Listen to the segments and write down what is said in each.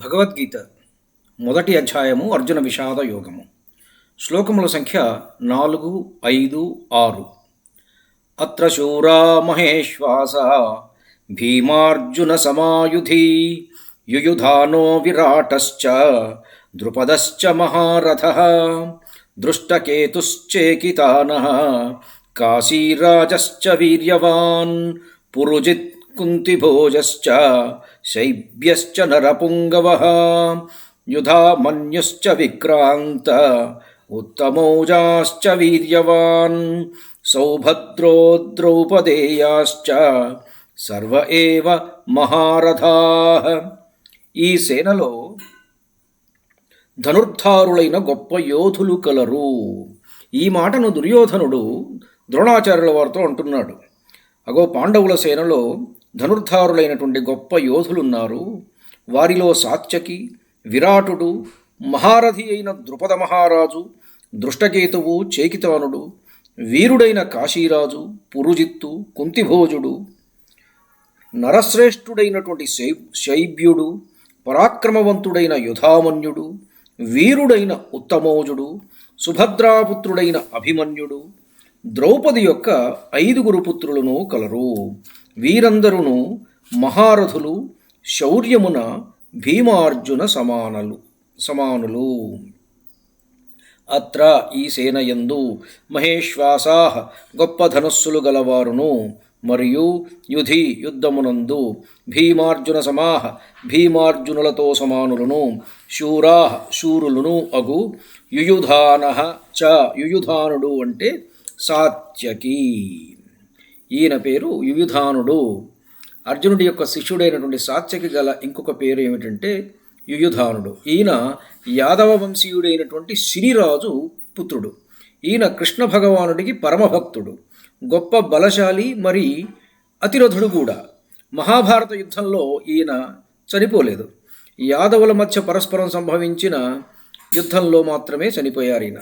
భగవద్గీత మొదటి అధ్యాయము అర్జున విషాద యోగము. శ్లోకముల సంఖ్య నాలుగు ఐదు ఆరు. అత్ర శూరా మహేశ్వాస భీమార్జున సమాయుధి యుయుధానో విరాటశ్చ ద్రుపదశ్చ మహారథ దృష్టకేతుశ్చేకితాన కాశీరాజశ్చ వీర్యవాన్ పురుజిత్ కుంతిభోజశ్చ శైభ్యశ్చ నరపుంగవ యుధామన్యుశ్చ విక్రాంత ఉత్తమౌజాశ్చ వీర్యవాన్ సౌభద్రో ద్రౌపదేయాశ్చ సర్వ ఏవ మహారథాః ఈ సేనలో ధనుర్ధారులైన గొప్ప యోధులు కలరు. ఈ మాటను దుర్యోధనుడు ద్రోణాచార్యుల వారితో అంటున్నాడు. అగో పాండవుల సేనలో ధనుర్ధారులైనటువంటి గొప్ప యోధులున్నారు. వారిలో సాత్యకి విరాటుడు మహారథి అయిన ద్రుపద మహారాజు దృష్టకేతువు చేకితానుడు వీరుడైన కాశీరాజు పురుజిత్తు కుంతిభోజుడు నరశ్రేష్ఠుడైనటువంటి శై శైబ్యుడు పరాక్రమవంతుడైన యుధామన్యుడు వీరుడైన ఉత్తమోజుడు సుభద్రాపుత్రుడైన అభిమన్యుడు ద్రౌపది యొక్క ఐదుగురు పుత్రులను కలరు. వీరందరును మహారథులు శౌర్యమున భీమార్జున సమానలు సమానులు. అత్ర ఈ సేనయందు మహేశ్వాసా గొప్ప ధనస్సులు గలవారును మరియు యుధి యుద్ధమునందు భీమార్జున సమాహ భీమార్జునులతో సమానులను శూరా శూరులను అగు యుయుధాన చ యుయుధానుడు అంటే సాత్యకి. ఈయన పేరు యుయుధానుడు. అర్జునుడి యొక్క శిష్యుడైనటువంటి సాత్యకి గల ఇంకొక పేరు ఏమిటంటే యుయుధానుడు. ఈయన యాదవ వంశీయుడైనటువంటి సిరిరాజు పుత్రుడు. ఈయన కృష్ణ భగవానుడికి పరమభక్తుడు. గొప్ప బలశాలి మరి అతిరథుడు కూడా. మహాభారత యుద్ధంలో ఈయన చనిపోలేదు. యాదవుల మధ్య పరస్పరం సంభవించిన యుద్ధంలో మాత్రమే చనిపోయారు ఈయన.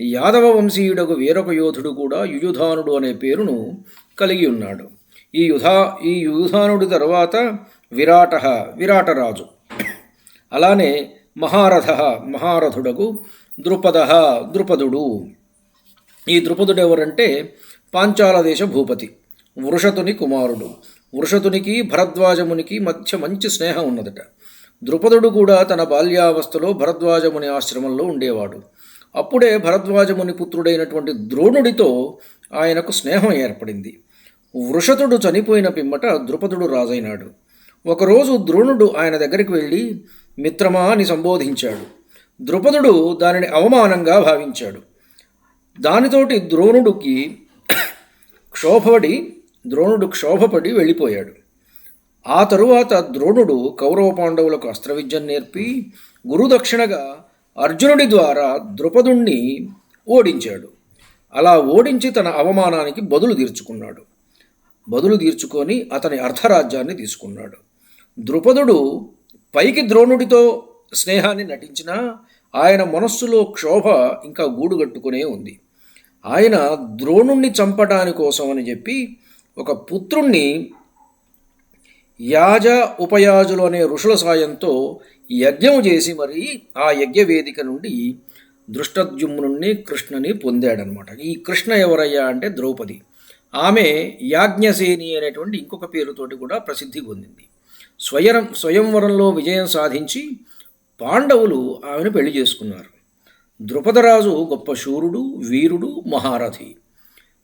యాదవ వంశీయుడకు వేరొక యోధుడు కూడా యుయుధానుడు అనే పేరును కలిగి ఉన్నాడు. ఈ యుధా ఈ యుధానుడి తర్వాత విరాట విరాటరాజు. అలానే మహారథ మహారథుడకు ద్రుపద ద్రుపదుడు. ఈ ద్రుపదుడు ఎవరంటే పాంచాల దేశ భూపతి వృషతుని కుమారుడు. వృషతునికి భరద్వాజమునికి మధ్య మంచి స్నేహం ఉన్నదట. ద్రుపదుడు కూడా తన బాల్యావస్థలో భరద్వాజముని ఆశ్రమంలో ఉండేవాడు. అప్పుడే భరద్వాజముని పుత్రుడైనటువంటి ద్రోణుడితో ఆయనకు స్నేహం ఏర్పడింది. వృషతుడు చనిపోయిన పిమ్మట ద్రుపదుడు రాజైనాడు. ఒకరోజు ద్రోణుడు ఆయన దగ్గరికి వెళ్ళి మిత్రమా అని సంబోధించాడు. ద్రుపదుడు దానిని అవమానంగా భావించాడు. దానితోటి ద్రోణుడికి క్షోభపడి ద్రోణుడు క్షోభపడి వెళ్ళిపోయాడు. ఆ తరువాత ద్రోణుడు కౌరవ పాండవులకు అస్త్రవిద్యను నేర్పి గురుదక్షిణగా అర్జునుడి ద్వారా ద్రుపదుణ్ణి ఓడించాడు. అలా ఓడించి తన అవమానానికి బదులు తీర్చుకున్నాడు. బదులు తీర్చుకొని అతని అర్ధరాజ్యాన్ని తీసుకున్నాడు. ద్రుపదుడు పైకి ద్రోణుడితో స్నేహాన్ని నటించినా ఆయన మనస్సులో క్షోభ ఇంకా గూడుగట్టుకునే ఉంది. ఆయన ద్రోణుణ్ణి చంపడాని కోసం అని చెప్పి ఒక పుత్రుణ్ణి యాజ ఉపయాజులు అనే ఋషుల సాయంతో యజ్ఞం చేసి మరి ఆ యజ్ఞ వేదిక నుండి దృష్టద్యుమ్నుణ్ణి కృష్ణని పొందాడనమాట. ఈ కృష్ణ ఎవరయ్యా అంటే ద్రౌపది. ఆమె యాజ్ఞసేని అనేటువంటి ఇంకొక పేరుతోటి కూడా ప్రసిద్ధి పొందింది. స్వయం స్వయంవరంలో విజయం సాధించి పాండవులు ఆమెను పెళ్ళి చేసుకున్నారు. ద్రుపదరాజు గొప్ప శూరుడు వీరుడు మహారథి.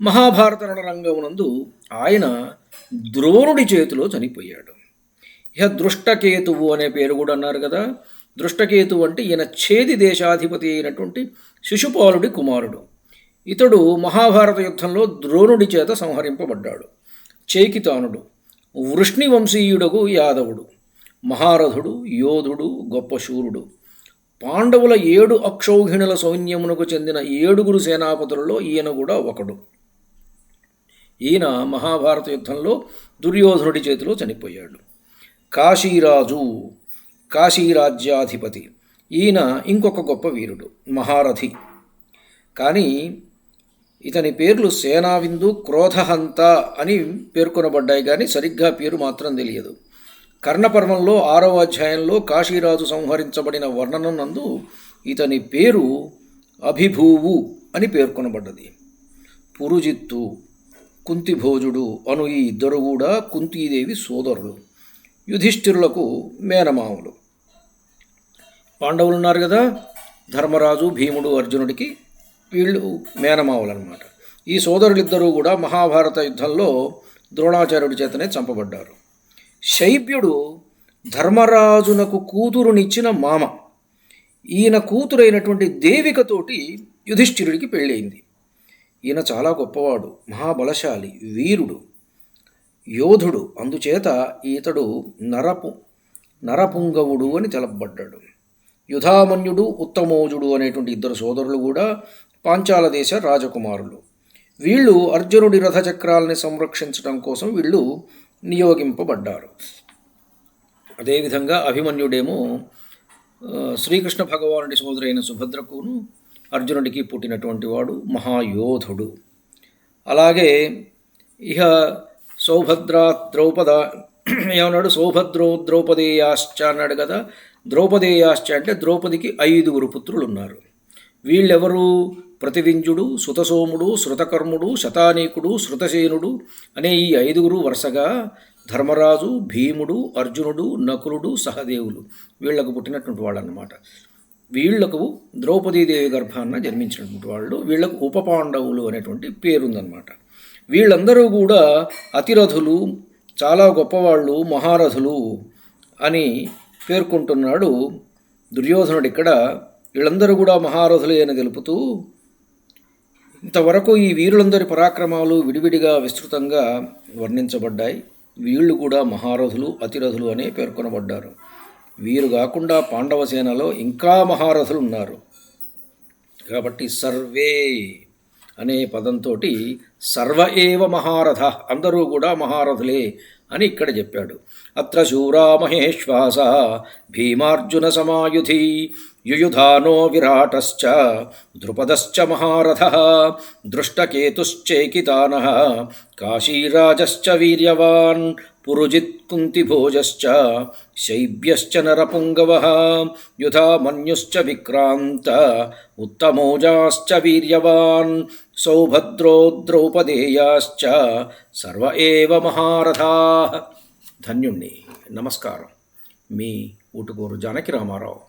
మహాభారత రణరంగమునందు ఆయన ద్రోణుడి చేతిలో చనిపోయాడు. ఇహ దృష్టకేతువు అనే పేరు కూడా అన్నారు కదా. దృష్టకేతువు అంటే ఈయన ఛేది దేశాధిపతి అయినటువంటి శిశుపాలుడి కుమారుడు. ఇతడు మహాభారత యుద్ధంలో ద్రోణుడి చేత సంహరింపబడ్డాడు. చేకితానుడు వృష్ణి వంశీయుడకు యాదవుడు మహారథుడు యోధుడు గొప్ప శూరుడు. పాండవుల ఏడు అక్షౌహిణుల సౌన్యమునకు చెందిన ఏడుగురు సేనాపతులలో ఈయన కూడా ఒకడు. ఈయన మహాభారత యుద్ధంలో దుర్యోధనుడి చేతిలో చనిపోయాడు. కాశీరాజు కాశీరాజ్యాధిపతి. ఈయన ఇంకొక గొప్ప వీరుడు మహారథి. కానీ ఇతని పేర్లు సేనావిందు క్రోధహంత అని పేర్కొనబడ్డాయి కానీ సరిగ్గా పేరు మాత్రం తెలియదు. కర్ణపర్వంలో ఆరవ అధ్యాయంలో కాశీరాజు సంహరించబడిన వర్ణనందు నందు ఇతని పేరు అభిభూవు అని పేర్కొనబడ్డది. పురుజిత్తు కుంతిభోజుడు అను ఈ ఇద్దరు కూడా కుంతీదేవి సోదరులు యుధిష్ఠిరులకు మేనమావులు పాండవులు ఉన్నారు కదా ధర్మరాజు భీముడు అర్జునుడికి వీళ్ళు మేనమావులు అనమాట ఈ సోదరులిద్దరూ కూడా మహాభారత యుద్ధంలో ద్రోణాచార్యుడి చేతనే చంపబడ్డారు. శైబ్యుడు ధర్మరాజునకు కూతురునిచ్చిన మామ. ఈయన కూతురైనటువంటి దేవికతోటి యుధిష్ఠిరుడికి పెళ్ళయింది. ఈయన చాలా గొప్పవాడు మహాబలశాలి వీరుడు యోధుడు. అందుచేత ఈతడు నరపు నరపుంగవుడు అని తెలపబడ్డాడు. యుధామన్యుడు ఉత్తమోజుడు అనేటువంటి ఇద్దరు సోదరులు కూడా పాంచాల దేశ రాజకుమారులు. వీళ్ళు అర్జునుడి రథచక్రాలని సంరక్షించడం కోసం వీళ్ళు నియోగింపబడ్డారు. అదేవిధంగా అభిమన్యుడేమో శ్రీకృష్ణ భగవానుడి సోదరైన సుభద్రకును అర్జునుడికి పుట్టినటువంటి వాడు మహాయోధుడు. అలాగే ఇహ సౌభద్ర ద్రౌపద ఏమన్నాడు? సౌభద్రో ద్రౌపదేయాశ్చ అన్నాడు కదా? ద్రౌపదేయాశ్చ అంటే ద్రౌపదికి ఐదుగురు పుత్రులు ఉన్నారు వీళ్ళెవరు? ప్రతివింజుడు సుతసోముడు శృతకర్ముడు శతానీకుడు శృతసేనుడు అనే ఈ ఐదుగురు వరుసగా ధర్మరాజు భీముడు అర్జునుడు నకులుడు సహదేవులు వీళ్ళకు పుట్టినటువంటి వాళ్ళు అనమాట వీళ్ళకు ద్రౌపదీదేవి గర్భాన్న జన్మించినటువంటి వాళ్ళు వీళ్ళకు ఉపపాండవులు అనేటువంటి పేరుందనమాట వీళ్ళందరూ కూడా అతిరథులు చాలా గొప్పవాళ్ళు మహారథులు అని పేర్కొంటున్నాడు దుర్యోధనుడు ఇక్కడ. వీళ్ళందరూ కూడా మహారథులే అని తెలుపుతూ ఇంతవరకు ఈ వీరులందరి పరాక్రమాలు విడివిడిగా విస్తృతంగా వర్ణించబడ్డాయి. వీళ్ళు కూడా మహారథులు అతిరథులు అనే పేర్కొనబడ్డారు. వీరు కాకుండా పాండవ సేనలో ఇంకా మహారథులు ఉన్నారు. కాబట్టి సర్వే అనే పదంతో సర్వ ఏవ మహారథ అందరూ కూడా మహారథులే అని ఇక్కడ చెప్పాడు. అత్ర శూరామహేశ్వాస భీమార్జున సమాయుధి యుయుధానో విరాటశ్చ ద్రుపదశ్చ మహారథ దృష్టకేతుశ్చేకితాన కాశీరాజశ్చ వీర్యవాన్ పురుజిత్ కుంతిభోజశ్చ శైభ్యశ్చ నరపుంగవ యుధా మన్యుశ్చ విక్రాంత ఉత్తమోజాశ్చ వీర్యవాన్ సౌభద్రో ద్రౌపదేయాశ్చ సర్వ ఏవ మహారథా ధన్యుణ్ణి నమస్కారం మీ ఊటుకూరు జానకి రామారావు